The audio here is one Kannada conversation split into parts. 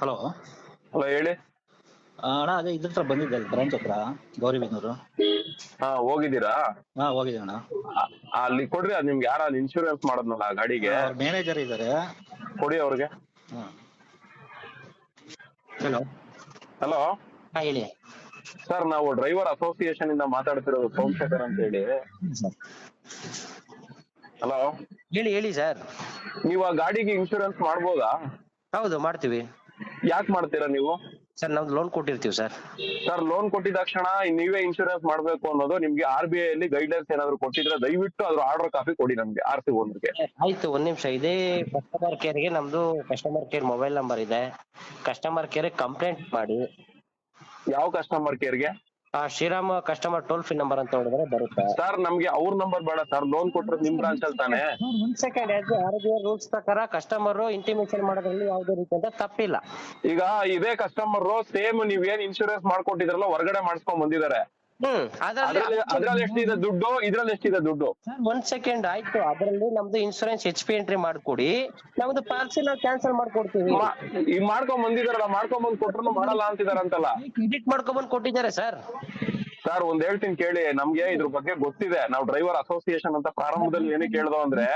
ಹಲೋ. ಹಲೋ ಹೇಳಿ. ಅಣ್ಣ ಅದೇ ಇದ್ರ ಹತ್ರ ಬಂದಿದ್ದೆ ಬ್ರಾಂಚ್ ಹತ್ರ ಗೌರಿಬಿದನೂರು. ಹಾ ಹೋಗಿದ್ದೀರಾ? ಹಾ ಹೋಗಿದೆ ಅಣ್ಣ. ಆ- ಅಲ್ಲಿ ಕೊಡ್ರಿ ಅದ್ ನಿಮ್ಗೆ ಯಾರ ಅಲ್ಲಿ ಇನ್ಶೂರೆನ್ಸ್ ಮಾಡೋದ್ನಲ್ಲ ಗಾಡಿಗೆ? ಅವ್ರ ಮ್ಯಾನೇಜರ್ ಇದ್ದಾರೆ ಕೊಡಿ ಅವ್ರಿಗೆ. Hello hello. ಹಾ ಹೇಳಿ. ಸರ್ ನಾವು ಡ್ರೈವರ್ ಅಸೋಸಿಯೇಷನ್ ಇಂದ ಮಾತಾಡ್ತಿರೋದು ಸೋಮಶೇಖರ್ ಅಂತ ಹೇಳಿ. ಹಲೋ. ಹೇಳಿ ಹೇಳಿ ಸರ್. ನೀವು ಆ ಗಾಡಿಗೆ ಇನ್ಶೂರೆನ್ಸ್ ಮಾಡ್ಬೋದಾ? ಹೌದು ಮಾಡ್ತೀವಿ. ಯಾಕೆ ಮಾಡ್ತೀರಾ ನೀವು? ಸರ್ ನಮ್ದು ಲೋನ್ ಕೊಟ್ಟಿರ್ತೀವಿ ಸರ್. ಸರ್ ಲೋನ್ ಕೊಟ್ಟಿದ ತಕ್ಷಣ ನೀವೇ ಇನ್ಶೂರೆನ್ಸ್ ಮಾಡ್ಬೇಕು ಅನ್ನೋದು ನಿಮ್ಗೆ ಆರ್ ಬಿ ಐ ಅಲ್ಲಿ ಗೈಡ್ಲೈನ್ಸ್ ಏನಾದ್ರು ಕೊಟ್ಟಿದ್ರೆ ದಯವಿಟ್ಟು ಅದ್ರ ಆರ್ಡರ್ ಕಾಪಿ ಕೊಡಿ ನಮ್ಗೆ ಆರ್ ಸಿ ಒಂದ್ಗೆ ಆಯ್ತು ಒಂದ್ ನಿಮಿಷ. ಇದೇ ಕಸ್ಟಮರ್ ಕೇರ್ಗೆ ನಮ್ದು ಕಸ್ಟಮರ್ ಕೇರ್ ಮೊಬೈಲ್ ನಂಬರ್ ಇದೆ. ಕಸ್ಟಮರ್ ಕೇರ್ ಕಂಪ್ಲೇಂಟ್ ಮಾಡಿ. ಯಾವ ಕಸ್ಟಮರ್ ಕೇರ್ಗೆ ಆ Shriram customer toll free number ಅಂತ ಹೇಳಿದ್ರೆ ಬರುತ್ತೆ. ಸರ್ ನಮ್ಗೆ ಅವ್ರ ನಂಬರ್ ಬೇಡ ಸರ್ ಲೋನ್ ಕೊಟ್ಟರೆ ನಿಮ್ ಬ್ರಾಂಚ್ ಅಲ್ಲಿ ತಾನೆ? ಒಂದ್ second R B I rules ಪ್ರಕಾರ ಕಸ್ಟಮರ್ ಇಂಟಿಮೇಷನ್ ಮಾಡೋದ್ರಲ್ಲಿ ಯಾವುದೇ ರೀತಿ ಅಂತ ತಪ್ಪಿಲ್ಲ. ಈಗ ಇದೇ ಕಸ್ಟಮರ್ ಸೇಮ್ ನೀವ್ ಏನ್ ಇನ್ಶೂರೆನ್ಸ್ ಮಾಡ್ಕೊಟ್ಟಿದ್ರಲ್ಲ ಹೊರಗಡೆ ಮಾಡ್ಸ್ಕೊಂಡ್ ಬಂದಿದ್ದಾರೆ. ಹ್ಮ್. ಅದ್ರಲ್ಲಿ ಎಷ್ಟಿದೆ ದುಡ್ಡು? ಇದ್ರಲ್ಲಿ ಎಷ್ಟಿದೆ ದುಡ್ಡು? ಒಂದ್ ಸೆಕೆಂಡ್ ಆಯ್ತು. ಅದ್ರಲ್ಲಿ ನಮ್ದು ಇನ್ಶೂರೆನ್ಸ್ ಎಚ್ ಪಿ ಎಂಟ್ರಿ ಮಾಡ್ಕೊಡಿ. ನಮ್ದು ಪಾಲಿಸಿ ನಾವು ಕ್ಯಾನ್ಸಲ್ ಮಾಡ್ಕೊಡ್ತೀವಿ ಈಗ ಮಾಡ್ಕೊಂಡ್ ಬಂದಿದಾರಲ್ಲ ಮಾಡ್ಕೊಂಡ್ ಬಂದ್ ಕೊಟ್ರು ಮಾಡಲ್ಲ ಅಂತಿದಾರಂತಲ್ಲ. ಕ್ರೆಡಿಟ್ ಮಾಡ್ಕೊಂಡ್ಬಂದ್ ಕೊಟ್ಟಿದ್ದಾರೆ ಸರ್. ಸರ್ ಒಂದ್ ಹೇಳ್ತೀನಿ ಕೇಳಿ. ನಮ್ಗೆ ಇದ್ರ ಬಗ್ಗೆ ಗೊತ್ತಿದೆ. ನಾವು ಡ್ರೈವರ್ ಅಸೋಸಿಯೇಷನ್ ಅಂತ ಪ್ರಾರಂಭದಲ್ಲಿ ಏನೇ ಕೇಳ್ದೋ ಅಂದ್ರೆ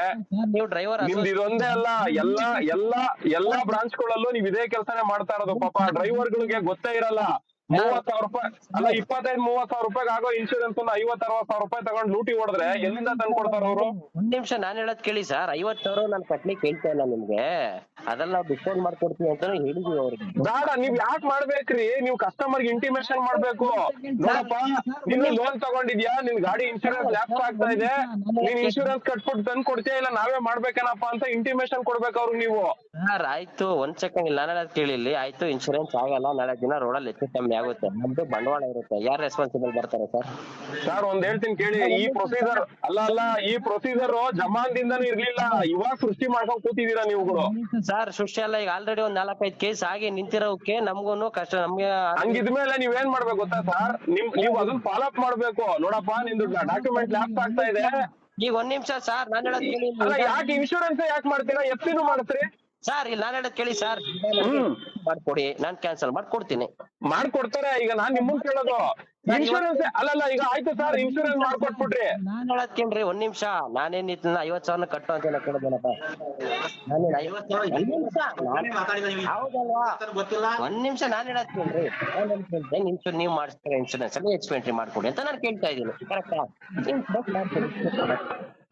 ನೀವು ಡ್ರೈವರ್ ನಿಮ್ದು ಇದೊಂದೇ ಅಲ್ಲ. ಎಲ್ಲಾ ಎಲ್ಲಾ ಎಲ್ಲಾ ಬ್ರಾಂಚ್ ಗಳಲ್ಲೂ ನೀವ್ ಇದೇ ಕೆಲಸನೇ ಮಾಡ್ತಾ ಇರೋದು. ಪಾಪ ಡ್ರೈವರ್ ಗಳಿಗೆ ಗೊತ್ತೇ ಇರಲ್ಲ. ಮೂವತ್ ಸಾವಿರ ರೂಪಾಯಿ. ಅಲ್ಲ ಇಪ್ಪತ್ತೈದು ಮೂವತ್ ಸಾವಿರ ರೂಪಾಯಿಗೆ ಆಗೋ ಇನ್ಶೂರೆನ್ಸ್ ಐವತ್ ಅರವತ್ ಸಾವಿರ ರೂಪಾಯಿ ತಗೊಂಡ್ ಲೂಟಿ ಹೊಡೆದ್ರೆ ಎಲ್ಲಿಂದ ತಂದು ಕೊಡ್ತಾರ ಅವರು? ಒಂದ್ ನಿಮಿಷ ನಾನ್ ಹೇಳೋದ್ ಕೇಳಿ ಸರ್. ಐವತ್ ಸಾವಿರ ನಾನ್ ಕಟ್ಲಿಕ್ಕೆ ಹೇಳ್ತಾ ಇಲ್ಲ ನಿಮ್ಗೆ. ಅದೆಲ್ಲ ಡಿಸ್ಕೌಂಟ್ ಮಾಡ್ಕೊಡ್ತೀನಿ ಅಂತ ಹೇಳಿದ್ವಿ ಅವ್ರಿಗೆ ಬೇಡ ನೀವ್ ಯಾಕ್ ಮಾಡ್ಬೇಕ್ರಿ? ನೀವು ಕಸ್ಟಮರ್ ಇಂಟಿಮೇಷನ್ ಮಾಡ್ಬೇಕು. ನೋಡಪ್ಪ ನೀನು ಲೋನ್ ತಗೊಂಡಿದ್ಯಾ? ನಿನ್ ಗಾಡಿ ಇನ್ಶೂರೆನ್ಸ್ ಲ್ಯಾಪ್ಸ್ ಆಗ್ತಾ ಇದೆ. ನೀನ್ ಇನ್ಶೂರೆನ್ಸ್ ಕಟ್ಬಿಟ್ಟು ತಂದ್ ಕೊಡ್ತೀಯಾ ಇಲ್ಲ ನಾವೇ ಮಾಡ್ಬೇಕೇನಪ್ಪ ಅಂತ ಇಂಟಿಮೇಷನ್ ಕೊಡ್ಬೇಕು ಅವ್ರಿಗೆ ನೀವು. ಸರ್ ಆಯ್ತು. ಒಂದ್ ಸೆಕೆಂಡ್ ಇಲ್ಲ. ನಾಳೆ ಕೇಳಿ ಆಯ್ತು ಇನ್ಶೂರೆನ್ಸ್ ಆಗಲ್ಲ. ನಾಳೆ ದಿನ ರೋಡಲ್ಲಿ ಹೆಚ್ಚು ಕಮ್ಮಿ ಆಗುತ್ತೆ. ನಮ್ದು ಬಂಡವಾಳ ಇರುತ್ತೆ. ಯಾರು ರೆಸ್ಪಾನ್ಸಿಬಲ್ ಬರ್ತಾರೆ ಸರ್ ಸರ್ ಒಂದ್ ಹೇಳ್ತೀನಿ ಕೇಳಿ. ಈ ಪ್ರೊಸೀಜರ್ ಅಲ್ಲ ಅಲ್ಲ ಈ ಪ್ರೊಸೀಜರ್ ಜಮಾನ್ದಿಂದನೂ ಇರ್ಲಿಲ್ಲ. ಇವಾಗ ಸೃಷ್ಟಿ ಮಾಡ್ಕೊಂಡ್ ಕೂತಿದೀರಾ ನೀವುಗಳು ಸರ್ ಸೃಷ್ಟಿ ಅಲ್ಲ. ಈಗ ಆಲ್ರೆಡಿ ಒಂದ್ ನಾಲ್ಕೈದು ಕೇಸ್ ಆಗಿ ನಿಂತಿರೋಕೆ ನಮ್ಗೂನು ಕಷ್ಟ. ನಮ್ಗೆ ಹಂಗಿದ್ಮೇಲೆ ನೀವ್ ಏನ್ ಮಾಡ್ಬೇಕು ಗೊತ್ತಾ ಸರ್ ನಿಮ್ ನೀವು ಅದನ್ನ ಫಾಲೋ ಅಪ್ ಮಾಡ್ಬೇಕು. ನೋಡಪ್ಪ ನಿಮ್ದು ಡಾಕ್ಯುಮೆಂಟ್ ಲ್ಯಾಪ್ಸ್ ಆಗ್ತಾ ಇದೆ. ಈಗ ಒಂದ್ ನಿಮಿಷ ಸರ್ ನಾನು ಹೇಳೋದು ಕೇಳಿ. ಯಾಕೆ ಇನ್ಶೂರೆನ್ಸ್ ಯಾಕೆ ಮಾಡ್ತೀರಾ? ಎಫ್ ಸಿನೂ ಮಾಡಿಸ್ರಿ. ಸರ್ ಇಲ್ಲಿ ನಾನು ಹೇಳೋದ್ ಕೇಳಿ ಸರ್ ಹ್ಮ್. ಮಾಡ್ಕೊಡಿ ನಾನ್ ಕ್ಯಾನ್ಸಲ್ ಮಾಡ್ಕೊಡ್ತೀನಿ. ಮಾಡ್ಕೊಡ್ತಾರೆ ಈಗ ನಾನ್ ನಿಮ್ಮನ್ ಕೇಳೋದು. ಇನ್ಶೂರೆನ್ಸ್ ಅಲ್ಲಲ್ಲ ಈಗ ಆಯ್ತು ಸರ್ ಇನ್ಶೂರೆನ್ಸ್ ಮಾಡ್ಕೊಟ್ಬಿಟ್ರಿ. ನಾನ್ ಹೇಳೋದ್ ಕೇಳ್ರಿ ಒಂದ್ ನಿಮಿಷ. ನಾನೇನ್ ಇದನ್ನ ಐವತ್ ಸಾವಿರ ಕಟ್ಟು ಅಂತ ಹೇಳಕ್ ಕೇಳಿದ್ನಪ್ಪ ನಾನೇನ್ ಐವತ್ ಸಾವಿರ ಒಂದ್ ನಿಮಿಷ. ಹೌದಲ್ವಾ? ಒಂದ್ ನಿಮಿಷ ನಾನ್ ಹೇಳೋದ್ ಕೇಳ್ರಿ. ನಾನ್ ಏನ್ ಕೇಳ್ದೆ, ಇನ್ಶೂರ್ ನೀವ್ ಮಾಡಿಸ್ತೀರ ಇನ್ಶೂರೆನ್ಸ್ ಅಲ್ಲಿ? ಎಕ್ಸ್ಪೆಂಟ್ರಿ ಮಾಡ್ಕೊಡಿ ಅಂತ ನಾನು ಕೇಳ್ತಾ ಇದ್ದೀನಿ. ಕರೆಕ್ಟಾ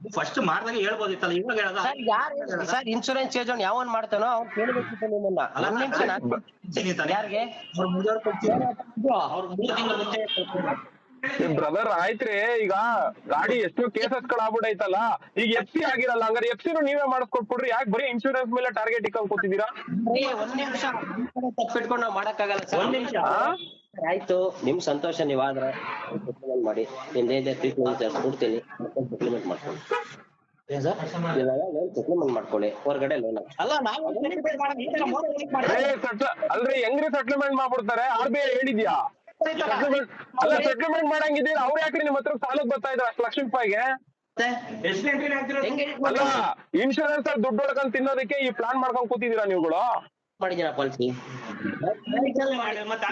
ಫಸ್ಟ್ ಮಾಡ್ದಾಗ ಹೇಳ್ಬೋದಿತ್ತಲ್ಲ ಇವಾಗ ಹೇಳದ? ಸರ್ ಯಾರು ಸರ್ ಇನ್ಶೂರೆನ್ಸ್ ಏಜೆಂಟ್ ಯಾವನ್ ಮಾಡ್ತಾನೋ ಅವ್ನು ಕೇಳಬೇಕಿತ್ತು ನಿಮ್ಮನ್ನ. ಒಂದ್ ನಿಮಿಷ ನಾನ್ ಯಾರಿಗೆ? ಅವ್ರು ಮುಗಿದವ್ರು ಅವ್ರು ಮೂರು ತಿಂಗಳ ಮುಂಚೆ ಬ್ರದರ್ ಆಯ್ತ್ರಿ. ಈಗ ಗಾಡಿ ಎಷ್ಟೋ ಕೇಸಸ್ಗಳು ಆಗ್ಬಿಟ್ಟೈತಲ್ಲ ಈಗ ಎಫ್ ಸಿ ಆಗಿರಲ್ಲ ಹಂಗಾರೆ ಎಫ್ ಸಿನು ನೀವೇ ಮಾಡಿಸ್ಕೊಟ್ಬಿಡ್ರಿ ಯಾಕೆ ಬರೀ ಇನ್ಶೂರೆನ್ಸ್ ಮೇಲೆ ಟಾರ್ಗೆಟ್ ಇಟ್ಕೊಂಡ್ ಕೂತಿದ್ದೀರಾ? ಒಂದ್ ನಿಮಿಷ. ತಪ್ಪಿಟ್ಕೊಂಡು ನಾವ್ ಮಾಡಕ್ಕಾಗಲ್ಲ ಸರ್. ಒಂದ್ ನಿಮಿಷ. ಆಯ್ತು ನಿಮ್ ಸಂತೋಷ ನೀವಾದ್ರೆ ಮಾಡಿ. ನಿಮ್ದೇ ಟ್ರೀಟ್ಮೆಂಟ್ ಕೊಡ್ತೀನಿ. ಸೆಟಲ್ಮೆಂಟ್ ಮಾಡ್ಕೊಳ್ಳಿ. ಸೆಟಲ್ಮೆಂಟ್ ಮಾಡ್ಕೊಳ್ಳಿ. ಹೊರಗಡೆ ಲೋನ್ ಅಲ್ಲ ನಾವು ಅಲ್ರಿ ಹೆಂಗ್ರಿ ಸೆಟ್ಲ್ಮೆಂಟ್ ಮಾಡ್ಬಿಡ್ತಾರೆ? ಆರ್ ಬಿ ಐ ಹೇಳಿದ್ಯಾ ಅಲ್ಲ ಸೆಟ್ಲ್ಮೆಂಟ್ ಮಾಡಂಗಿದ್ದೀರಾ? ಅವ್ರು ಯಾಕ್ರಿ ನಿಮ್ ಹತ್ರ ಸಾಲಕ್ ಬರ್ತಾ ಇದ್ರ ಅಷ್ಟು ಲಕ್ಷ ರೂಪಾಯಿಗೆ? ಅಲ್ಲ ಇನ್ಶೂರೆನ್ಸ್ ಅಲ್ಲಿ ದುಡ್ಡು ಹೊಡ್ಕೊಂಡ್ ತಿನ್ನೋದಕ್ಕೆ ಈ ಪ್ಲಾನ್ ಮಾಡ್ಕೊಂಡ್ ಕೂತಿದ್ದೀರಾ ನೀವುಗಳು? ಮಾಡಿದೀನ ಪಾಲಿಸಿ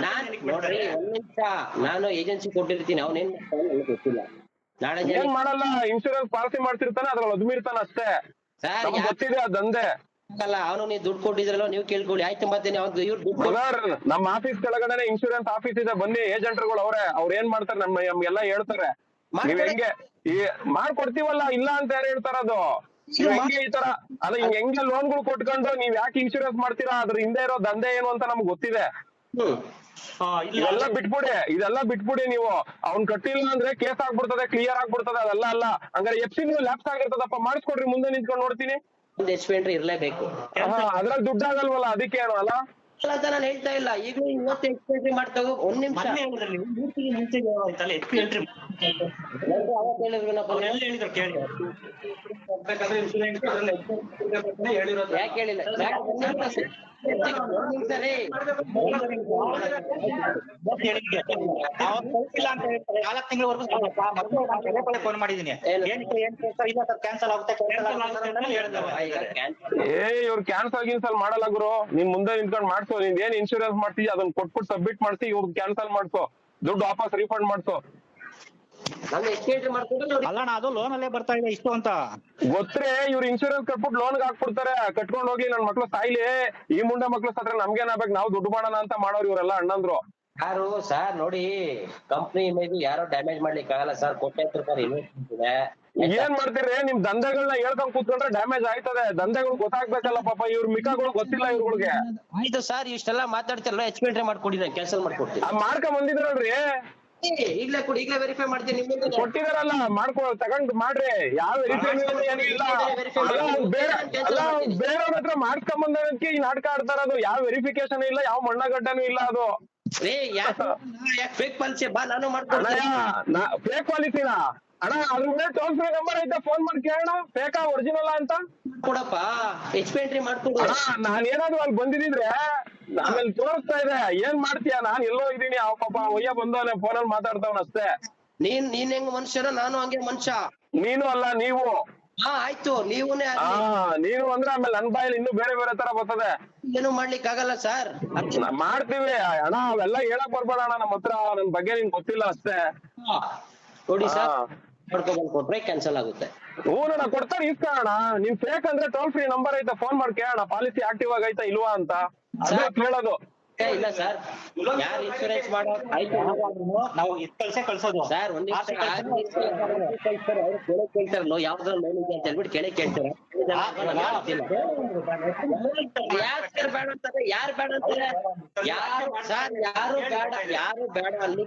ನಾನ್ ನೋಡ್ರಿ ಒಂದ್ ನಿಮಿಷ. ನಾನು ಏಜೆನ್ಸಿ ಕೊಟ್ಟಿರ್ತೀನಿ. ಅವ್ನೇನ್ ಗೊತ್ತಿಲ್ಲ. ನಾಳೆ ಏನ್ ಮಾಡಲ್ಲ? ಇನ್ಶೂರೆನ್ಸ್ ಪಾಲಿಸಿ ಮಾಡ್ತಿರ್ತಾನೆ ಅದ್ರಲ್ಲಿ ಅದ್ಮಿರ್ತಾನ ಅಷ್ಟೇ. ಸರ್ ನಮ್ಗ್ ಗೊತ್ತಿದೆ ಅದಂದೆ ಅಲ್ಲ ಅವನು ನೀವು ದುಡ್ಡು ಕೊಟ್ಟಿದ್ರಲ್ಲ ನೀವು ಕೇಳ್ಕೊಳ್ಳಿ. ಆಯ್ತು ಮತ್ತೆ ಅವ್ನು ಇವ್ರು ದುಡ್ಡು ಬ್ರದರ್ ನಮ್ಮ ಆಫೀಸ್ ಕೆಳಗಡೆ ಇನ್ಶೂರೆನ್ಸ್ ಆಫೀಸ್ ಇದೆ. ಬನ್ನಿ ಏಜೆಂಟ್ರುಗಳು ಅವ್ರೆ. ಅವ್ರ ಏನ್ ಮಾಡ್ತಾರೆ? ನಮ್ಮ ನಮ್ಗೆಲ್ಲ ಹೇಳ್ತಾರೆ. ನೀವ್ ಹೆಂಗೆ ಈ ಮಾಡ್ಕೊಡ್ತೀವಲ್ಲ ಇಲ್ಲ ಅಂತ ಯಾರು ಹೇಳ್ತಾರ ಅದು? ಹೆಂಗೆ ಈ ತರ ಅಲ್ಲ ಹಿಂಗ್ ಹೆಂಗೆ ಲೋನ್ಗಳು ಕೊಟ್ಕೊಂಡು ನೀವ್ ಯಾಕೆ ಇನ್ಶೂರೆನ್ಸ್ ಮಾಡ್ತೀರಾ? ಅದ್ರ ಹಿಂದೆ ಇರೋ ದಂಧೆ ಏನು ಅಂತ ನಮ್ಗೆ ಗೊತ್ತಿದೆ. ಹ್ಮ್. ಇದೆಲ್ಲ ಬಿಟ್ಬಿಡಿ ಇದೆಲ್ಲ ಬಿಟ್ಬಿಡಿ ನೀವು. ಅವ್ನ್ ಕಟ್ಟಿಲ್ಲ ಅಂದ್ರೆ ಕೇಸ್ ಆಗ್ಬಿಡ್ತದೆ ಕ್ಲಿಯರ್ ಆಗ್ಬಿಡ್ತದೆ ಅದೆಲ್ಲ ಅಲ್ಲ. ಹಂಗಾರೆ ಎಫ್ ಸಿ ನೀವು ಲ್ಯಾಪ್ಸ್ ಆಗಿರ್ತದಪ್ಪ ಮಾಡಿಸ್ಕೊಡ್ರಿ ಮುಂದೆ ನಿಂತ್ಕೊಂಡ್ ನೋಡ್ತೀನಿ. ಇರ್ಲೇಬೇಕು. ಹಾ ಅದ್ರಲ್ಲಿ ದುಡ್ಡಾಗಲ್ವಲ್ಲ ಅದಕ್ಕೆ ಏನು ಅಲ್ಲ ಅಲ್ಲ? ಅಂತ ನಾನು ಹೇಳ್ತಾ ಇಲ್ಲ. ಈಗ ಇವತ್ತು ಪಿ ಎಂಟ್ರಿ ಮಾಡ್ತಾಗ ಒಂದ್ ನಿಮಿಷ. ಯಾಕೆ ಹೇಳಿಲ್ಲ? ಫೋನ್ ಮಾಡಿದೀನಿ ಕ್ಯಾನ್ಸಲ್ ಆಗುತ್ತೆ ಕ್ಯಾನ್ಸಲ್ ಮಾಡಲ್ಲ ಗುರು. ನಿಮ್ ಮುಂದೆ ನಿಂತ್ಕೊಂಡು ಮಾಡ್ಸೋ ನಿಂದ ಏನ್ ಇನ್ಶೂರೆನ್ಸ್ ಮಾಡ್ತೀಯ ಅದನ್ನ ಕೊಟ್ಬಿಟ್ಟು ಸಬ್ಮಿಟ್ ಮಾಡ್ಸಿ ಇವ್ರು ಕ್ಯಾನ್ಸಲ್ ಮಾಡ್ಕೋ ದುಡ್ಡು ವಾಪಸ್ ರೀಫಂಡ್ ಮಾಡ್ಕೋ ನಾನು ಮಾಡ್ಕೊಂಡ್ರೆ ನೋಡಿ. ಅಲ್ಲಣ್ಣ ಅದು ಲೋನ್ ಅಲ್ಲೇ ಬರ್ತಾ ಇದೆ ಇಷ್ಟು ಅಂತ. ಗೊತ್ತೇ ಇವ್ರು ಇನ್ಶೂರೆನ್ಸ್ ಕಟ್ಬಿಟ್ಟು ಲೋನ್ ಹಾಕ್ಬಿಡ್ತಾರೆ. ಕಟ್ಕೊಂಡು ಹೋಗ್ಲಿ ನನ್ ಮಕ್ಳು ಸಾಯ್ಲಿ. ಈ ಮುಂಡೆ ಮಕ್ಳು ಸತ್ರ ನಮ್ಗೇನಾಗ್ಬೇಕು ನಾವು ದುಡ್ಡು ಮಾಡೋಣ ಅಂತ ಮಾಡೋರು ಇವರೆಲ್ಲ ಅಣ್ಣಂದ್ರು. ಯಾರು ಸರ್ ನೋಡಿ ಕಂಪ್ನಿ ಇಮೇಜ್ ಯಾರೋ ಡ್ಯಾಮೇಜ್ ಮಾಡ್ಲಿಕ್ಕೆ ಆಗಲ್ಲ ಸರ್ ಕೋಟ್ಯಾಂತರ ರೂಪಾಯಿ ಇನ್ವೆಸ್ಟ್ಮೆಂಟ್ ಇದೆ. ಏನ್ ಮಾಡ್ತೀರಿ? ನಿಮ್ ದಂಧೆಗಳನ್ನ ಹೇಳ್ಕೊಂಡ್ ಕೂತ್ಕೊಂಡ್ರೆ ಡ್ಯಾಮೇಜ್ ಆಯ್ತದೆ. ದಂಧೆಗಳು ಗೊತ್ತಾಗ್ಬೇಕಲ್ಲ ಪಾಪ. ಇವ್ರ ಮಿಕಾಗಳು ಗೊತ್ತಿಲ್ಲ ಇವ್ರಗಳಿಗೆ. ಆಯ್ತು ಸರ್ ಇಷ್ಟೆಲ್ಲ ಮಾತಾಡ್ತಿರಲ್ಲ ಎಚ್ ಎಂಟ್ರಿ ಮಾಡ್ಕೊಡಿದ್ರೆ ಕ್ಯಾನ್ಸಲ್ ಮಾಡ್ಕೊಡ್ತೀನಿ. ಆ ಮಾಡ್ಕೊಂಡ್ ಬಂದಿದ್ರಲ್ರಿ? ಈಗ್ಲೇ ಕೊಡಿ ಈಗ್ಲೇ ವೆರಿಫೈ ಮಾಡ್ತೀನಿ ನಿಮ್ಮ ಕೊಟ್ಟಿದಾರಲ್ಲ ಮಾಡ್ಕೊ ತಗೊಂಡ್ ಮಾಡ್ರಿ. ಯಾವ ಬೇರೆಯವ್ರ ಹತ್ರ ಮಾಡ್ಕೊಂಡ್ ಬಂದದಕ್ಕೆ ಈ ನಾಟಕ ಆಡ್ತಾರ ಅದು. ಯಾವ ವೆರಿಫಿಕೇಶನ್ ಇಲ್ಲ ಯಾವ ಮಣ್ಣಗಡ್ಡನೂ ಇಲ್ಲ ಅದು. ಫೇಕ್ ಪಾಲಿಸಿ ಬಾ ನಾನು ಅಣ್ಣಯ್ಯ ಫೇಕ್ ಪಾಲಿಸಿನ ಅಣ್ಣ ಅದ್ರ ಮೇಲೆ ಟೋಲ್ ಫ್ರೀ ನಂಬರ್ ಐತೆ ಫೋನ್ ಮಾಡಿ ಕೇಳೋಣ. ಫೇಕಾ ಒರಿಜಿನಲ್ ಅಂತ? ಕೊಡಪ್ಪ ಎಚ್ ಪಿ ಎಂಟ್ರಿ ಮಾಡ್ಕೊಡು. ಅಣ್ಣ ನಾನ್ ಏನಾದ್ರು ಅಲ್ಲಿ ಬಂದಿದ್ರೆ ಆಮೇಲೆ ತೋರಿಸ್ತಾ ಇದೆ. ಏನ್ ಮಾಡ್ತೀಯ? ನಾನ್ ಎಲ್ಲೋ ಇದೀನಿ ಅವ್ ಪಾಪ ಒಯ್ಯ ಬಂದವನೆ ಫೋನಲ್ಲಿ ಮಾತಾಡ್ತಾವನ ಅಷ್ಟೇ. ನೀನ್ ನೀನ್ ಹೆಂಗ್ ಮನುಷ್ಯನೋ ನಾನು ಹಂಗೆ ಮನುಷ್ಯ. ನೀನು ಅಲ್ಲ ನೀವು. ಹಾ ಆಯ್ತು ನೀವುನೇ ಹಾ ಆಗ್ಲಿ ನೀನು ಅಂದ್ರೆ ಆಮೇಲೆ ನನ್ ಬಾಯಲ್ಲಿ ಇನ್ನೂ ಬೇರೆ ಬೇರೆ ತರ ಬರ್ತದೆ. ಏನು ಮಾಡ್ಲಿಕ್ಕೆ ಆಗಲ್ಲ ಸರ್ ನಾ- ಮಾಡ್ತೀವಿ. ಅಣ್ಣ ಅವೆಲ್ಲ ಹೇಳಕ್ ಬರ್ಬೇಡ ಅಣ್ಣ ನಮ್ಮ ಹತ್ರ. ನನ್ ಬಗ್ಗೆ ನಿನ್ ಗೊತ್ತಿಲ್ಲ ಅಷ್ಟೇ. ನೋಡಿ ಸರ್. ಹಾ. ಮಾಡ್ಕೊಬಂದ್ ಕೊಟ್ರೆ ಕ್ಯಾನ್ಸಲ್ ಆಗುತ್ತೆ. ಹ್ಞೂ ಅಣ್ಣ ಕೊಡ್ತಾರೆ ಇಸ್ಕೊಳ್ಳೋಣ ನಿಮ್ ಫೇಕ್ ಅಂದ್ರೆ ಟೋಲ್ ಫ್ರೀ ನಂಬರ್ ಐತೆ ಫೋನ್ ಮಾಡಿ ಕೇಳೋಣ. ಪಾಲಿಸಿ ಆಕ್ಟಿವ್ ಆಗೈತಾ ಇಲ್ವಾ ಅಂತ. ಅದು ಸರ್. ಕೇಳೋದು. ಏ, ಇಲ್ಲ ಸರ್ ಯಾರು ಇನ್ಶೂರೆನ್ಸ್ ಮಾಡೋ ಆಯ್ತು. ನಾವು ಇದ್ ಕಳ್ಸೇ ಕಳ್ಸೋದು. ಸರ್ ಒಂದ್ ನಿಮಿಷ ಅವ್ರು ಕೆಳಗ್ ಕೇಳ್ತಾರಲ್ಲ ಯಾವ್ದ್ರ ಲೋನ್ ಇದೆ ಅಂತ ಹೇಳ್ಬಿಟ್ಟು ಕೇಳಿ ಕೇಳ್ತಾರೆ. ಯಾರ್ ಸರ್ ಬೇಡ ಅಂತಾರೆ? ಯಾರು ಬೇಡ ಅಂತಾರೆ? ಯಾರು ಸರ್ ಯಾರು ಬೇಡ ಯಾರು ಬೇಡ ಅಲ್ಲಿ?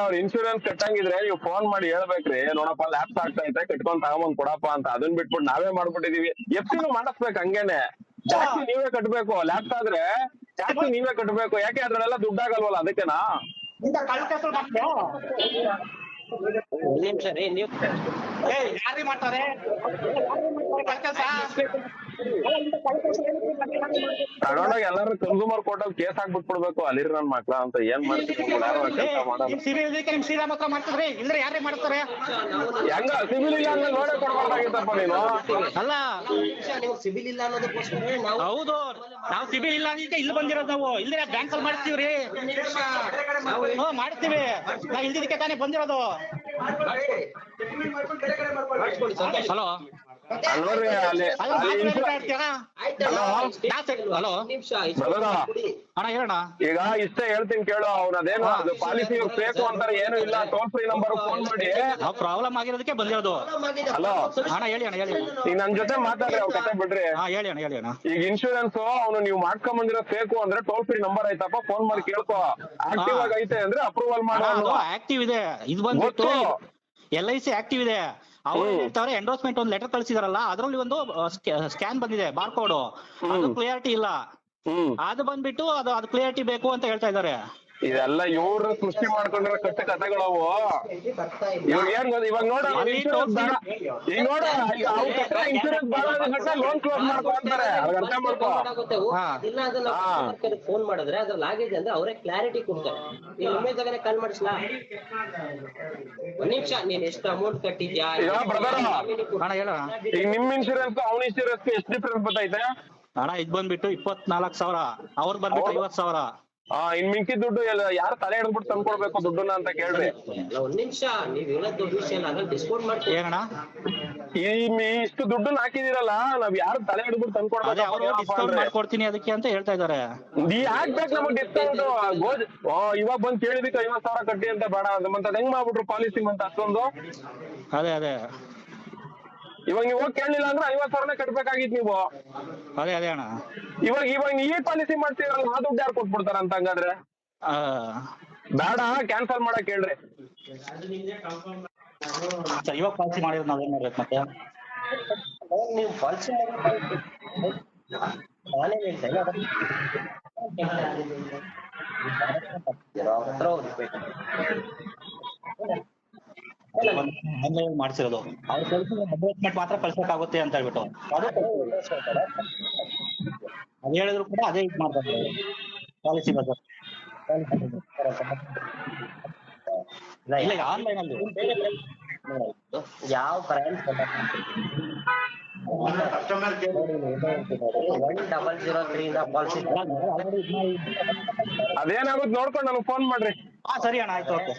ಅವ್ರ ಇನ್ಶೂರೆನ್ಸ್ ಕಟ್ಟಂಗಿದ್ರೆ ನೀವು ಫೋನ್ ಮಾಡಿ ಹೇಳ್ಬೇಕ್ರಿ. ನೋಡಪ್ಪ ಲ್ಯಾಪ್ಸ್ ಆಗ್ತಾ ಐತೆ, ಕಟ್ಕೊಂಡ್ ತಗೊಂಬಂದ್ ಕೊಡಪ್ಪ ಅಂತ. ಅದನ್ ಬಿಟ್ಬಿಟ್ಟು ನಾವೇ ಮಾಡ್ಬಿಟ್ಟಿದೀವಿ. ಎಫ್ಟಿನೂ ಮಾಡಿಸ್ಬೇಕು ಹಂಗೇನೆ. ಟ್ಯಾಕ್ಸಿ ನೀವೇ ಕಟ್ಬೇಕು ಲ್ಯಾಪ್ಸ್ ಆದ್ರೆ ಜಾಸ್ತಿ ನೀವೇ ಕಟ್ಬೇಕು. ಯಾಕೆ ಅದ್ರಲ್ಲೆಲ್ಲ ದುಡ್ಡಾಗಲ್ವಲ್ಲ ಅದಕ್ಕೆನಾ? ಮಾಡ್ತೀಯೋ? ಒಂದ್ ನಿಮಿಷ ರೀ ನೀವು ಏ ಯಾರಿ ಮಾಡ್ತಾರೆ? ಮಾಡ್ತಾರೆ? ತಗೊಂಡೋಗಿ ಎಲ್ಲಾರು ಕನ್ಸೂಮರ್ ಕೋರ್ಟ್ ಅಲ್ಲಿ ಕೇಸ್ ಹಾಕ್ಬಿಟ್ಬಿಡ್ಬೇಕು. ಅಲ್ಲಿರ್ ನನ್ ಮಕ್ಳ ಅಂತ ಏನ್ ಮಾಡ್ತೀವಿ ಸಿಬಿಲ್ ಹತ್ರ ಮಾಡ್ತಿದ್ರಿ ಇಲ್ದ್ರೆ ಯಾರೇ ಮಾಡ್ತಾರೆ? ಹೆಂಗ? ಸಿವಿಲ್ ಇಲ್ಲ ಅಂದ್ರೆ ನೋಡೇ ಕೊಡ್ಬಾರ್ದಾಗಿತ್ತಪ್ಪ ನೀನು. ಅಲ್ಲ. ನೀವು ಸಿಬಿಲ್ ಇಲ್ಲ ಅನ್ನೋದಕ್ಕೋಸ್ಕರ ನಾವು ಹೌದು. ನಾವು ಸಿಬಿಲ್ ಇಲ್ಲ ಅಂದ್ರೆ ಇಲ್ಲಿ ಬಂದಿರೋದು ನಾವು. ಇಲ್ದ್ರೆ ಬ್ಯಾಂಕ್ ಅಲ್ಲಿ ಮಾಡ್ತೀವ್ರಿ? ಹ್ಞೂ ಮಾಡ್ತೀವಿ. ನಾ ಇಲ್ದಿದ್ದಕ್ಕೆ ತಾನೇ ಬಂದಿರೋದು. ಹಲೋ. ಅಲ್ಲಿ ಹಲೋ? ಅಣ್ಣ ಹೇಳಣ್ಣ. ಈಗ ಇಷ್ಟೇ ಹೇಳ್ತೀನಿ ಕೇಳು ಅವ್ನ ಅದೇನು ಅದು ಪಾಲಿಸಿ ಬೇಕು ಅಂತಾರೆ ಏನು ಇಲ್ಲ ಟೋಲ್ ಫ್ರೀ ನಂಬರ್ ಫೋನ್ ಮಾಡಿ. ನಾವು ಪ್ರಾಬ್ಲಮ್ ಆಗಿರೋದಕ್ಕೆ ಬಂದಿರೋದು. ಹಲೋ? ಅಣ್ಣ ಹೇಳಿ ಅಣ್ಣ ಹೇಳಿ. ಈಗ ನನ್ ಜೊತೆ ಮಾತಾಡ್ರಿ ಅವ್ರ ಕತೆ ಬಿಡ್ರಿ. ಹಾ ಹೇಳಿ ಅಣ್ಣ ಹೇಳಿ ಅಣ್ಣ. ಈಗ ಇನ್ಶೂರೆನ್ಸ್ ಅವನು ನೀವು ಮಾಡ್ಕೊಂಡ್ ಬಂದಿರೋ ಬೇಕು ಅಂದ್ರೆ ಟೋಲ್ ಫ್ರೀ ನಂಬರ್ ಐತಪ್ಪ ಫೋನ್ ಮಾಡಿ ಕೇಳ್ಕೊ. ಆಕ್ಟಿವ್ ಆಗೈತೆ ಐತೆ ಅಂದ್ರೆ ಅಪ್ರೂವಲ್ ಮಾಡೋ ಆಕ್ಟಿವ್ ಇದೆ. ಇದು ಬಂದ್ಬಿಟ್ಟು ಗೊತ್ತು. ಎಲ್ ಐ ಸಿ ಆಕ್ಟಿವ್ ಇದೆ. ಅವ್ರು ಎಂಡೋರ್ಸ್ಮೆಂಟ್ ಹೇಳ್ತಾರೆ ಎಂಡೋಸ್ಮೆಂಟ್ ಒಂದು ಲೆಟರ್ ಕಳಿಸಿದಾರಲ್ಲ ಅದ್ರಲ್ಲಿ ಒಂದು ಸ್ಕ್ಯಾನ್ ಬಂದಿದೆ ಬಾರ್ ಕೋಡ್ ಅದು ಕ್ಲಿಯರಿಟಿ ಇಲ್ಲ. ಅದು ಬಂದ್ಬಿಟ್ಟು ಅದು ಅದು ಕ್ಲಿಯರಿಟಿ ಬೇಕು ಅಂತ ಹೇಳ್ತಾ ಇದ್ದಾರೆ. ಇದೆಲ್ಲ ಇವ್ರು ಸೃಷ್ಟಿ ಮಾಡ್ಕೊಂಡಿರೋ ಕಟ್ಟ ಕಥೆಗಳವು. ಇವಾಗ ಏನ್ ಗೊತ್ತಾ ಇವಾಗ ನೋಡ ಅಲ್ಲಿ ಇನ್ಶೂರೆನ್ಸ್ ಬೇಡ. ಈಗ ನೋಡ ಅವ್ರು ಕಟ್ಟ ಇನ್ಶೂರೆನ್ಸ್ ಬೇಡ ಲೋನ್ ಕ್ಲೋಸ್ ಮಾಡ್ಕೊ ಅಂತಾರೆ. ಅದ್ ಅರ್ಥ ಮಾಡ್ಕೋ. ಇಲ್ಲ ಅದನ್ನ ಫೋನ್ ಮಾಡಿದ್ರೆ ಅದ್ರ ಲಾಗೇಜ್ ಅಂದ್ರೆ ಅವರೇ ಕ್ಲಾರಿಟಿ ಕೊಡ್ತಾರೆ. ನೀನ್ ಉಮೇಶ್ ಆಗನೆ ಕಾಲ್ ಮಾಡಿಸ್ಲಾ? ಒಂದ್ ನಿಮಿಷ ನೀನ್ ಎಷ್ಟು ಅಮೌಂಟ್ ಕಟ್ಟಿದ್ಯಾ? ಈಗ ನಿಮ್ ಇನ್ಶೂರೆನ್ಸ್ ಅವ್ನ ಇನ್ಶೂರೆನ್ಸ್ ಎಷ್ಟು ಡಿಫ್ರೆನ್ಸ್ ಗೊತ್ತೈತೆ ಅಣ್ಣ ಇದ್ ಬಂದ್ಬಿಟ್ಟು ಇಪ್ಪತ್ನಾಲ್ಕು ಸಾವಿರ. ಅವ್ರು ಬಂದ್ಬಿಟ್ಟು. ಐವತ್ ಸಾವಿರ. ಆ ಇನ್ ಮಿಂಕಿ ದುಡ್ಡು ಎಲ್ಲ ಯಾರು ತಲೆ ಹಿಡಿದ್ಬಿಟ್ಟು ತಂದ್ಕೊಡ್ಬೇಕು ದುಡ್ಡನ್ನ ಅಂತ ಕೇಳ್ರಿ. ಒಂದ್ ನಿಮಿಷ ನೀವ್ ಹೇಳೋದ್ ದೊಡ್ಡ ವಿಷಯ ಅಲ್ಲ ಅದ್ರಲ್ಲಿ ಡಿಸ್ಕೌಂಟ್ ಮಾಡ್ತೀವಿ ಏನಣ್ಣ ಈ ಮಿ- ಇಷ್ಟು ದುಡ್ಡನ್ನ ಹಾಕಿದಿರಲ್ಲ ನಾವ್ ಯಾರು ತಲೆ ಹಿಡಿದ್ಬಿಟ್ಟು ಅದೇ ಅವರು ಡಿಸ್ಕೌಂಟ್ ತಂದ್ಕೊಡ್ಬೇಕು ಮಾಡ್ಕೊಡ್ತೀನಿ ಅದಕ್ಕೆ ಅಂತ ಹೇಳ್ತಾ ಇದ್ದಾರೆ. ನೀ ಹಾಕ್ಬೇಕು ನಮಗ್ ಡಿಸ್ಕೌಂಟ್ ಗೋಜ್ ಓ ಇವಾಗ ಬಂದ್ ಕೇಳಿದಕ್ಕೆ ಐವತ್ ಸಾವಿರ ಕಟ್ಟಿ ಅಂತ ಬೇಡ ಅಂತ ಮತ್ತೆ ಹೆಂಗ್ ಮಾಡ್ಬಿಟ್ರು ಪಾಲಿಸಿ ಅಂತ ಅಷ್ಟೊಂದು? ಅದೇ ಅದೇ. ಇವಾಗ ನೀವು ಹೋಗಿ ಕೇಳಲಿಲ್ಲ ಅಂದ್ರೆ ಐವತ್ ಸಾವಿರನೇ ಕಟ್ಬೇಕಾಗಿತ್ತು ನೀವು. ಅದೇ ಅದೇ ಅಣ್ಣ. ಇವಾಗ ಇವಾಗ ಈ ಪಾಲಿಸಿ ಮಾಡ್ತೀರಲ್ಲ ಆ ದುಡ್ಡು ಯಾರು ಕೊಟ್ಬಿಡ್ತಾರ ಅಂತ ಹಂಗಾದ್ರೆ? ಆ, ಬೇಡ ಕ್ಯಾನ್ಸಲ್ ಮಾಡಕ್ ಹೇಳ್ರಿ. ಸರ್, ಇವಾಗ ಪಾಲಿಸಿ ಮಾಡಿದ್ರೆ ನಾವೇನ್ ಮಾಡ್ಬೇಕು ಮತ್ತೆ? ನೀವು ಪಾಲಿಸಿ ನಾನೇ ಹೇಳ್ತಾ ಇಲ್ಲ ಅವ್ರ ಹತ್ರ ಹೋಗ್ಬೇಕು. ಮಾಡಿಸಿರೋದು. ಅವ್ರು ಕಳ್ಸಿರೋ ಅಡ್ವರ್ಟೈಸ್ಮೆಂಟ್ ಮಾತ್ರ ಕಳ್ಸಕ್ಕಾಗುತ್ತೆ ಅಂತ ಹೇಳ್ಬಿಟ್ಟು. ಅದು ಅದ್ ಹೇಳಿದ್ರು ಕೂಡ ಅದೇ ಇದು ಮಾಡ್ತಾರೆ. ಪಾಲಿಸಿ ಬಗ್ಗೆ. ಇಲ್ಲ ಈಗ ಆನ್ಲೈನ್ ಅಲ್ಲಿ. ಯಾವ brand customer care one double zero three ಇಂದ ಪಾಲಿಸಿ ಅದೇನಾಗುತ್ತೆ ನೋಡ್ಕೊಂಡು ನನಗೆ ಫೋನ್ ಮಾಡ್ರಿ. ಹಾ ಸರಿ ಅಣ್ಣ ಆಯ್ತು ಓಕೆ